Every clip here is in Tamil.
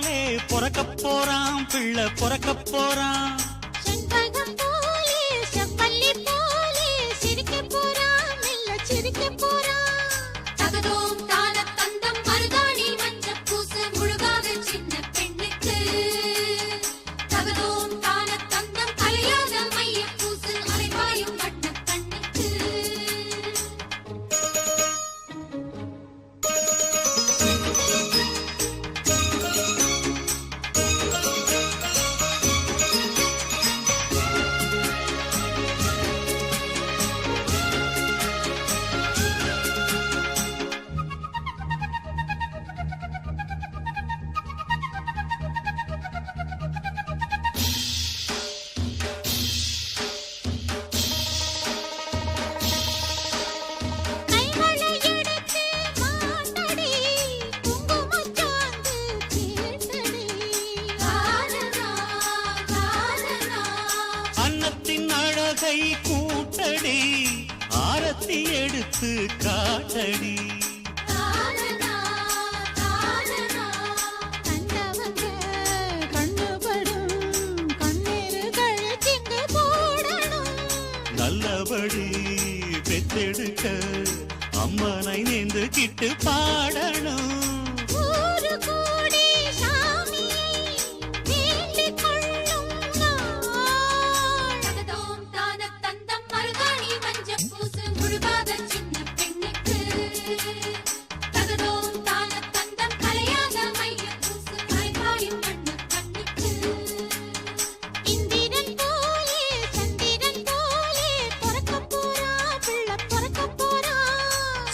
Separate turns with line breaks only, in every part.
போலே பொறக்க போறான் பிள்ளை பொறக்க போறான்
செம்பகம் போலே செப்பல்லி போலே சிரிக்க போறான் மெல்ல சிரிக்க போறான்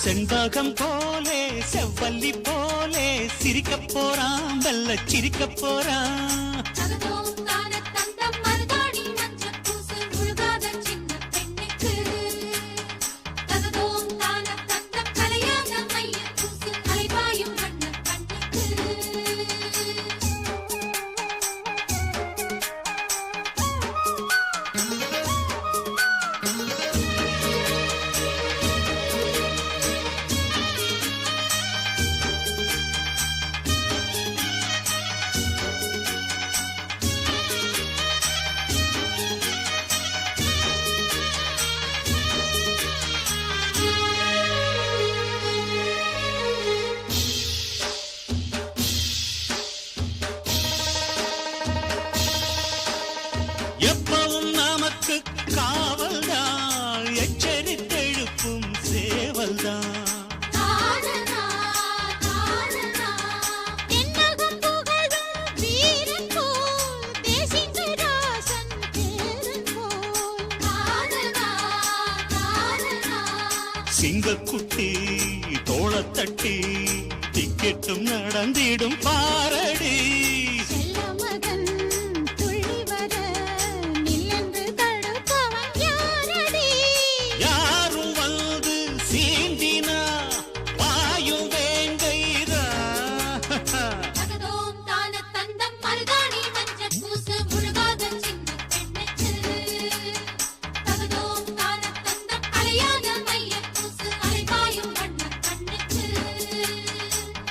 செண்பகம் போலே செவ்வல்லி போலே சிரிக்க போறான் வெல்ல சிரிக்க போறான்.
தங்க
குட்டி தோளத்தட்டி டிக்கெட்டும் நடந்திடும்
பார்.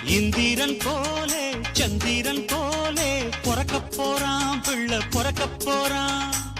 இந்திரன் போலே சந்திரன் போலே பிறக்க போறான் பிள்ளை பிறக்க போறான்.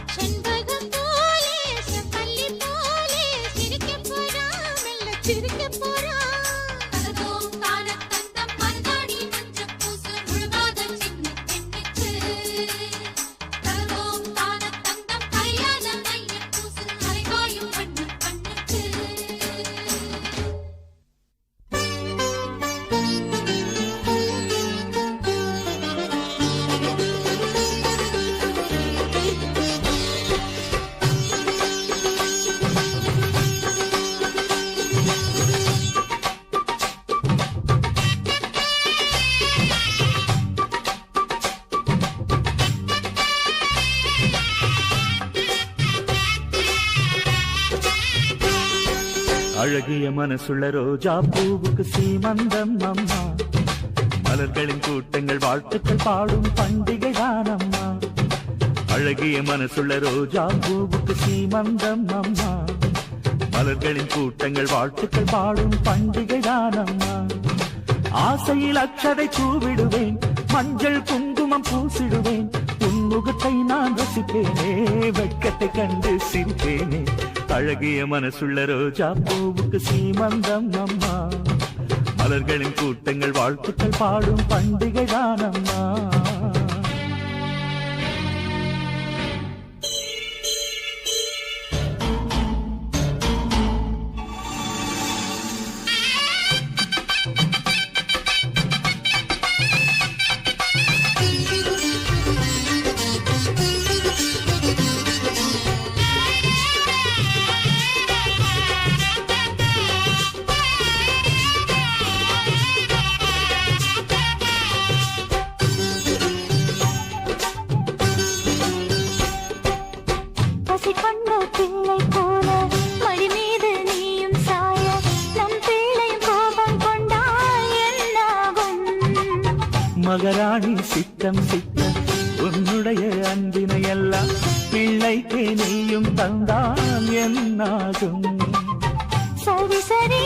மனசுள்ள ரோஜா பூவுக்கு சீமந்தம் அம்மா. மலர்களின் கூட்டங்கள் வாழ்த்துக்கள் பாடும் பண்டிகை தானம்மா அழகிய மனசுள்ள ரோஜா பூவுக்கு சீமந்தம் அம்மா. மலர்களின் கூட்டங்கள் வாழ்த்துக்கள் பாடும் பண்டிகை தானம்மா ஆசையில் அச்சதை தூவிடுவேன் மஞ்சள் குங்குமம் பூசிடுவேன். உன் முகத்தை நான் ரசிப்பேனே வெட்கத்தை கண்டு சிரிப்பேனே. அழகிய மனசுள்ள ரோஜா பூவுக்கு சீமந்தம் அம்மா. மலர்களின் கூட்டங்கள் வாழ்த்துக்கள் பாடும் பண்டிகை தானம்மா. மகராணி சித்தம் சித்தம். உன்னுடைய அன்பினை எல்லாம் பிள்ளைக்கு நீயும் தந்தால் என்னாகும்?
சரி சரி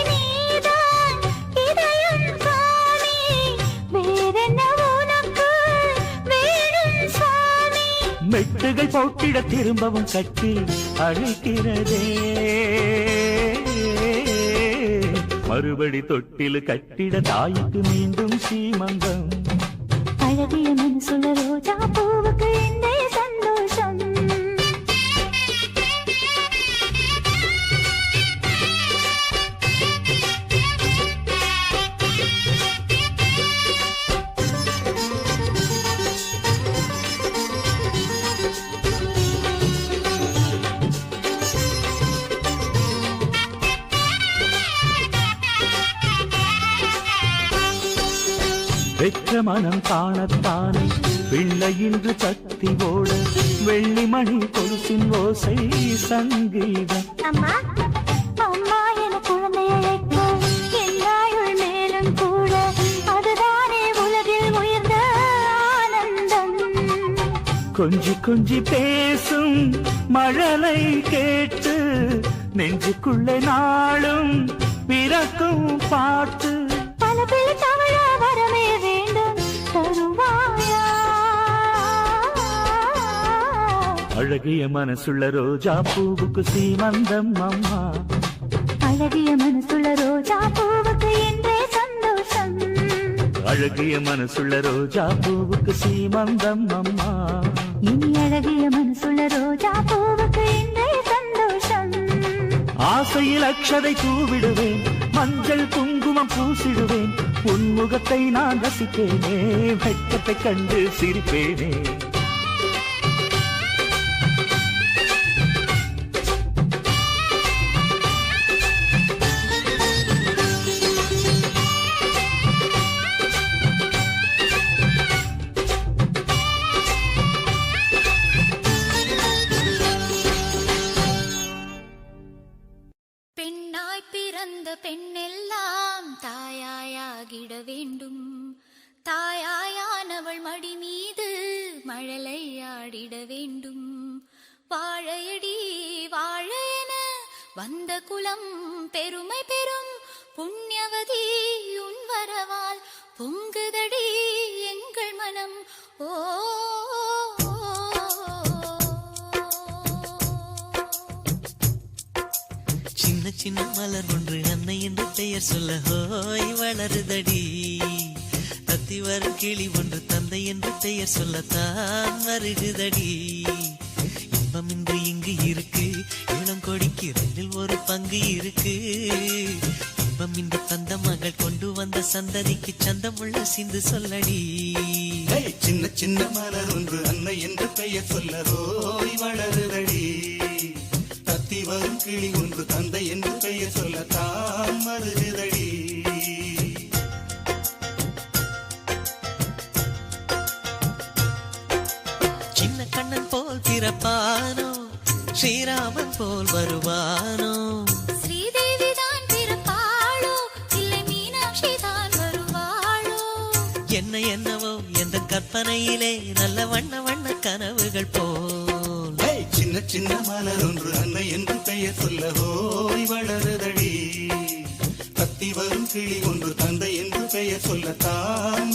மெட்டுகள் போட்டிட திரும்பவும் கட்டி அழைக்கிறதே. மறுபடி தொட்டில் கட்டிட தாய்க்கு மீண்டும் சீமந்தம்.
அழகிய மனசுல ரோஜா பூவுக்கு இந்த
மனம் காணத்தானே. பிள்ளை இன்று கத்தி ஓட வெள்ளி மணி கொலுசின் ஓசை சங்கீதம்
அம்மா அம்மா என குழந்தை அழைக்க எல்லாயுள் மேலும் கூட அதுதானே உலகில் உயர்ந்த ஆனந்தம்.
கொஞ்சி கொஞ்சி பேசும் மழலை கேட்டு நெஞ்சுக்குள்ளே நாளும் பிறக்கும் பாட்டு.
பல பிள்ளை தவழ வரவே வேண்டும். தருவாயா
அழகிய மனசுள்ள ரோஜா பூவுக்கு சீமந்தம் அம்மா.
அழகிய மனசுள்ள ரோஜா பூவுக்கு என்றே சந்தோஷம்.
அழகிய மனசுள்ள ரோஜா பூவுக்கு சீமந்தம் அம்மா.
இனி அழகிய மனசுள்ள ரோஜா பூவுக்கு என்றே சந்தோஷம்.
ஆசையில் அக்ஷதை தூவிடுவேன் மஞ்சள் குங்குமம் பூசிடுவேன் உன் முகத்தை நான் ரசிப்பேனே வெட்கத்தை கண்டு சிரிப்பேனே.
குலம் பெருமை பெறும். புண்ணியவதி உன் வரவால் பொங்குதடி எங்கள் மனம். ஓ
சின்ன சின்ன மலர் ஒன்று அன்னை என்று பெயர் சொல்ல ஹோய் வளருதடி. தத்தி வரும் கிளி ஒன்று தந்தை என்று பெயர் சொல்லத்தான் வருகுதடி. பங்கு இருக்கு. இளம் கொடிக்கு ரெண்டில் ஒரு பங்கு இருக்கு. இன்பம் இந்த தந்த மகள் கொண்டு வந்த சந்ததிக்கு சந்தமுள்ள சிந்து சொல்லடி.
சின்ன சின்ன மலர் ஒன்று அன்னை என்று பெயர் சொல்ல ரோய் வளருதடி. தத்தி வரும் கிளி ஒன்று தந்தை என்று பெயர் சொல்ல தான்
ஸ்ரீராமன் போல் வருவானோ?
ஸ்ரீதேவி தான் பிறப்பாளோ? இல்லை மீனாட்சி தான் வருவாளோ?
என்ன என்னவோ எந்த கற்பனையிலே நல்ல வண்ண வண்ண கனவுகள் போல்
சின்ன சின்ன மலர் ஒன்று அன்னை என்று பெயர் சொல்ல ரோய் வளருதடி. தத்தி வரும் கிளி ஒன்று தந்தை என்று பெயர் சொல்ல தான்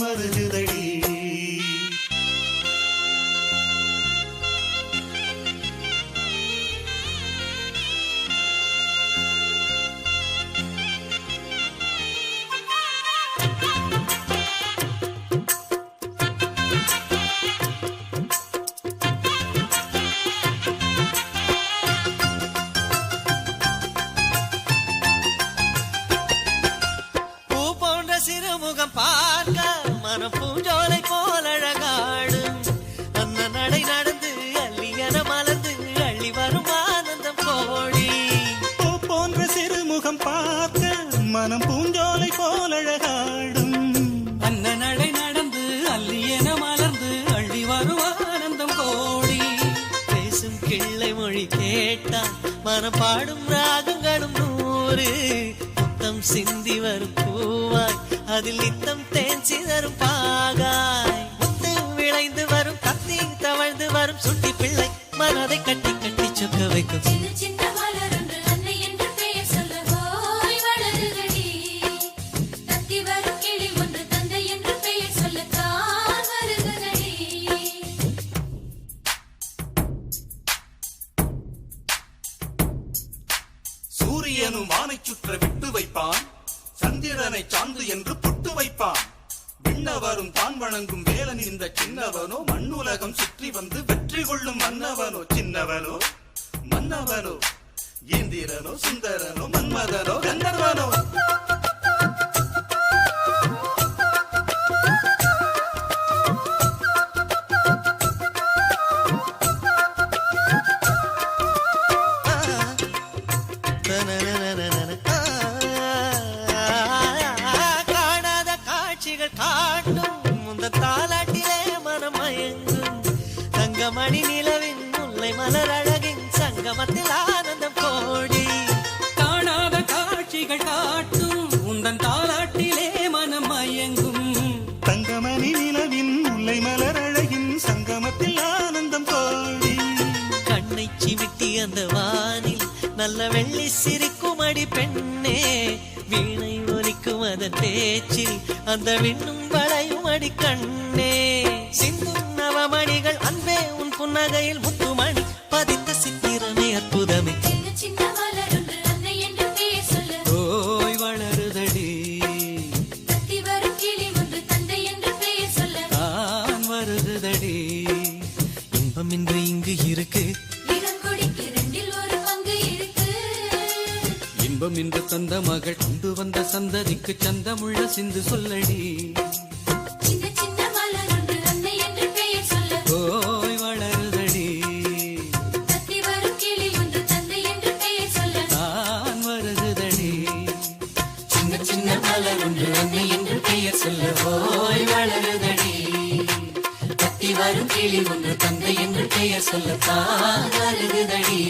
பாடும் ராகங்களும் நூறு. முத்தம் சிந்தி வரும் பூவாய் அதில் நித்தம் தேன் சிதறும் பாகாய். முத்தம் விளைந்து வரும் கத்தி தவழ்ந்து வரும் சுட்டி பிள்ளை மனதை கட்டி கட்டி சொக்க வைக்கும். முல்லை மலர் அழகின் சங்கமத்தில் ஆனந்தம் கோடி.
காணாத காட்சிகள் காட்டும் உந்தன் தாலாட்டிலே மனம் மயங்கும்.
தங்கமணி நிலவின் முல்லை மலர் அழகின் சங்கமத்தில் ஆனந்தம் கோடி.
கண்ணை சிமிட்டி அந்த வானில் நல்ல வெள்ளி சிரிக்கும் அடி பெண்ணே. வீணை ஒலிக்கும் அதன் பேச்சில் அந்த விண்ணும் வளையும் அடி கண்ணே. சிந்தும் நவமணிகள் அன்பே உன் புன்னகையில் முத்துமணி. சித்திரமே அற்புதமே.
ஓய் வளருதடி. தான் வருகுதடி
இன்பம் இன்று இங்கு இருக்கு.
இன்பம் இன்று தந்த மகள் கொண்டு வந்த சந்ததிக்கு சந்தமுள்ள சிந்து சொல்லடி.
ஒன்று தந்தை என்று பெயர்
சொல்லத்தான்
அருகுதடி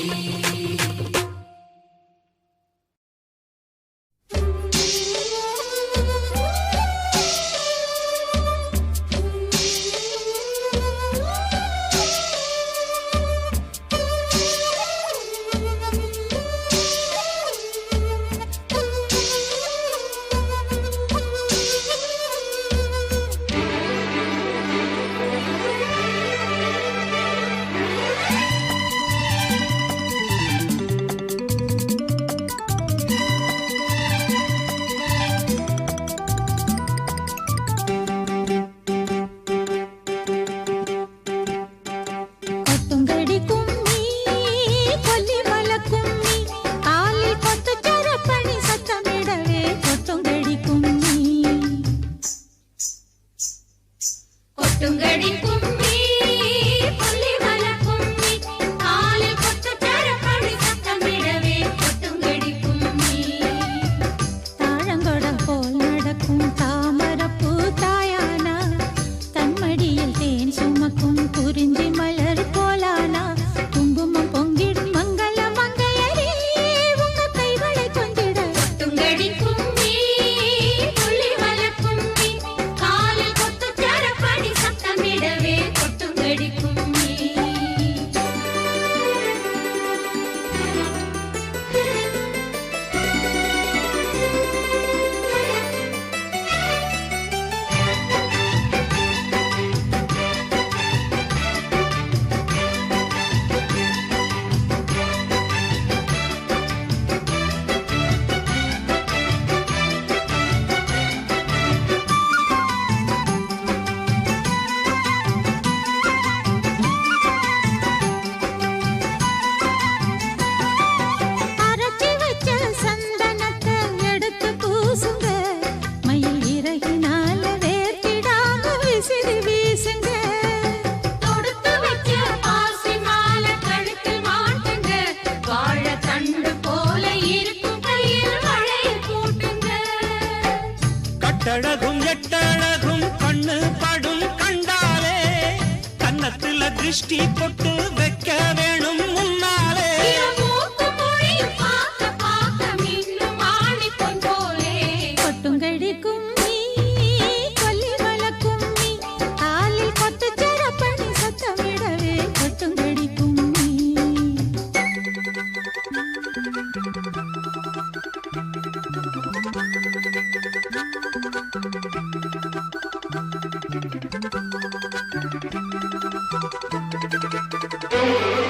திஷ்டி பொட்டு வைக்க வேணும் முன்னாலே
கொட்டுங்கடிக்கும் Thank you. Thank you.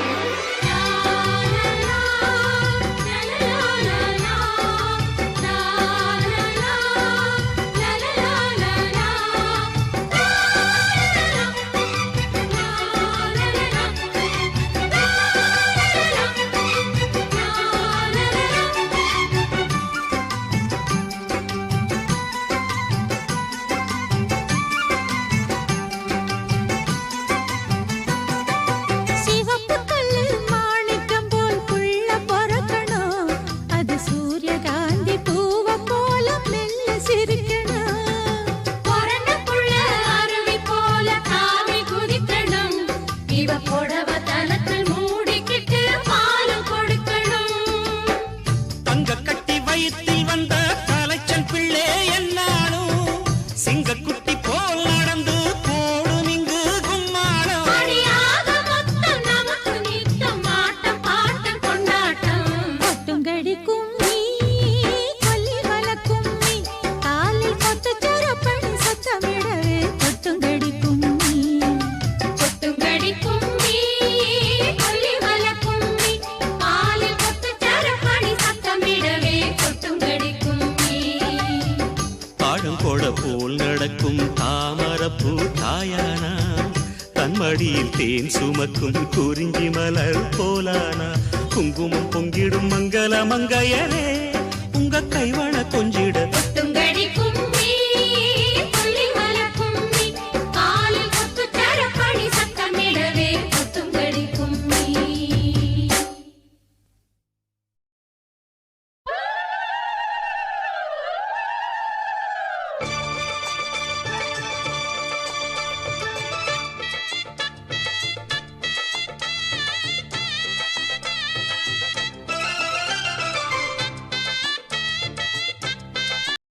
போல்
நடக்கும் தாமரப்பூ தாயானா? கண்மடியில் தேன் சுமக்கும் குறிஞ்சி மலர் போலானா? குங்குமம் பொங்கிடும் மங்கள மங்கையரே உங்க கைவள கொஞ்சிட